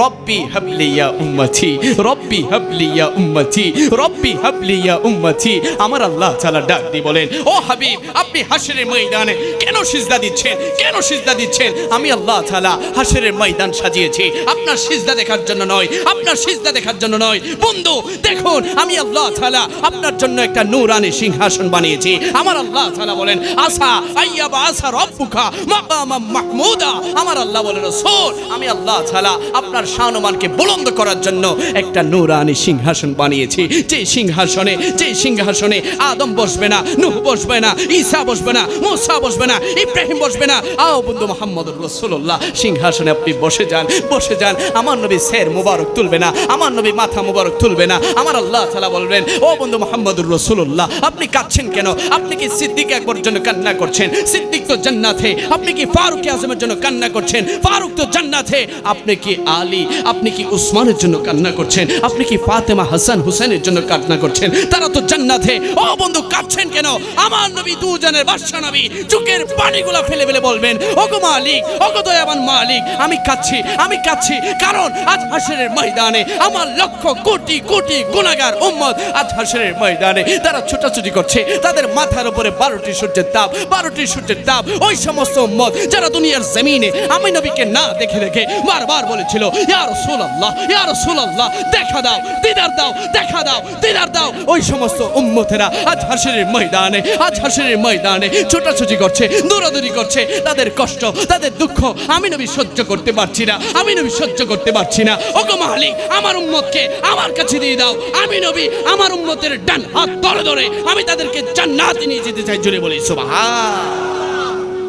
রব্বি হাবলিয়া উম্মতি, রব্বি হাবলিয়া উম্মতি, রব্বি হাবলিয়া উম্মতি। আমার আল্লাহ তাআলা ডাক দিয়ে বলেন, ও হাবিব, আপনি হাসরের ময়দানে কেন সিজদা দিচ্ছেন? কেন সিজদা দিচ্ছেন? আমি আল্লাহ তাআলা হাসরের ময়দান সাজিয়েছি। আপনার সিজদা দেখার জন্য নয়, আপনার সিজদা দেখার জন্য নয়। বন্ধু, দেখুন, আমি আল্লাহ তাআলা আপনার জন্য একটা নূরানি সিংহাসন বানিয়েছি। আমার আল্লাহ তাআলা বলেন, আসা আইয়াবা আসা রব্বুকা মাকামাম মাহমুদা। আমার আল্লাহ বলেন, রাসূল, আমি আল্লাহ তাআলা আপনার শানমানকে বুলন্দ করার জন্য একটা নূরানি সিংহাসন বানিয়েছি। যে সিংহাসনে যে সিংহাসনে আদম বসবে না, নূহ বসবে না, ঈসা বসবে না, মুসা বসবে না, ইব্রাহিম বসবে না। আও বন্ধু মোহাম্মদুর রাসূলুল্লাহ, সিংহাসনে আপনি বসে যান বসে যান। আমার নবী শের মুবারক তুলবে না, আমার নবী মাথা মুবারক তুলবে না। আমার আল্লাহ তাআলা বলবেন, ও বন্ধু মোহাম্মদুর রাসূলুল্লাহ, আপনি কাঁদছেন কেন? আপনি কি সিদ্দিক একবার জন্য কান্না করছেন? সিদ্দিক তো জান্নাতে, আপনি কি ফারুক আজমের জন্য কান্না করছেন? ফারুক তো জান্নাতে, আপনি কি আলী আপনি কি উসমানের জন্য কান্না করছেন? আপনি কি ফাতেমা হাসান হুসেনের জন্য কান্না করছেন? তারা তো জান্নাতে ও বন্ধু, কাঁদছেন কেন? আমার নবী দুজনের বাদশা নবী, চোখের পানিগুলো ফেলে ফেলে বলবেন, ওগো মালিক, ওগো দয়াবান মালিক, আমি কাচ্ছি আমি কাচ্ছি কারণ আজ হাসরের ময়দানে আমার লক্ষ কোটি কোটি গুণাগার উম্মত আজ হাসরের ময়দানে। তারা ছোটাছুটি করছে, তাদের মাথার উপরে বারোটি সূর্যের তাপ, বারোটি সূর্যের তাপ, ওই সমস্ত উম্মত যারা দুনিয়ার জমিনে আমি নবীকে না দেখে দেখে বারবার বলেছিল ইয়া রাসূলুল্লাহ ইয়া রাসূলুল্লাহ, দেখা দাও, দিদার দাও, দেখা দাও, দিদার দাও। ওই সমস্ত উম্মতেরা আজ হাসরের ময়দানে, আজ হাসরের ময়দানে ছোটাছুটি করছে, দৌড়াদৌড়ি করছে। তাদের কষ্ট, তাদের দুঃখ আমি নবী সহ্য করতে পারছি না, আমি নবী সহ্য করতে পারছি না। ওগো মালিক, আমার উম্মতকে আমার কাছে দিয়ে দাও। আমি নবী, আমার উম্মতের ডান হাত ধরে ধরে আমি তাদেরকে জান্নাতে নিয়ে যেতে চাই, জোরে বলি, সুবহান।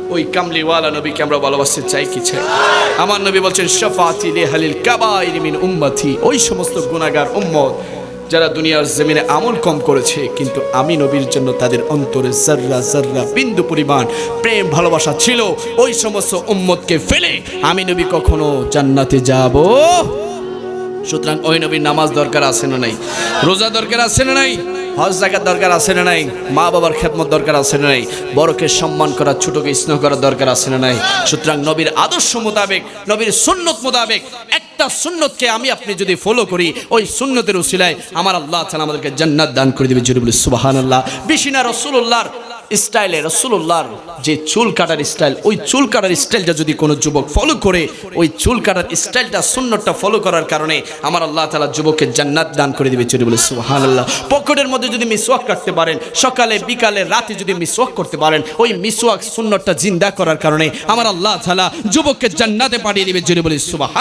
ওই কামলিওয়ালা নবীকে আমরা ভালোবাসতে চাই কি চাই? আমার নবী বলছেন, শফাতি লেহালিল কাবাইর মিন উম্মতি। ওই সমস্ত গুনাহগার উম্মত যারা দুনিয়ার জমিনে আমল কম করেছে, কিন্তু আমি নবীর জন্য তাদের অন্তরে জাররা জাররা বিন্দু পরিমাণ প্রেম, ভালোবাসা ছিল। ওই সমস্ত উম্মতকে ফেলে আমি নবী কখনো জান্নাতে যাব। সুতরাং ওই নবীর নামাজ দরকার আছে না নাই? রোজা দরকার আছে না নাই? হজ জাকাত দরকার আছে না নাই? মা বাবার খেদমত দরকার আছে না নাই? বড়কে সম্মান করা, ছোটকে স্নেহ করার দরকার আছে না নাই? সুতরাং নবীর আদর্শ মোতাবেক, নবীর সুন্নত মোতাবেক একটা সুন্নতকে আমি আপনি যদি ফলো করি, ওই সুন্নতের উসিলায় আমার আল্লাহ তাআলা আমাদেরকে জান্নাত দান করে দেবে। জুড়ে সুবাহান আল্লাহ বিশিনা রসুল্লাহর স্টাইলে রসুল্লাহর যে চুল কাটার স্টাইল, ওই চুল কাটার স্টাইলটা যদি কোনো যুবক ফলো করে, ওই চুল কাটার স্টাইলটা, সুন্নতটা ফলো করার কারণে আমার আল্লাহ তালা যুবকের জান্নাত দান করে দিবে চুরি বলে সুহান আল্লাহ পকেটের মধ্যে যদি মিসওয়াক রাখতে পারেন, সকালে, বিকালে, রাতে যদি মিসওয়াক করতে পারেন, ওই মিসওয়াক সুন্নতটা জিন্দা করার কারণে আমার আল্লাহ তালা যুবককে জান্নাতে পাঠিয়ে দিবে জুড়ে বলে সুবাহ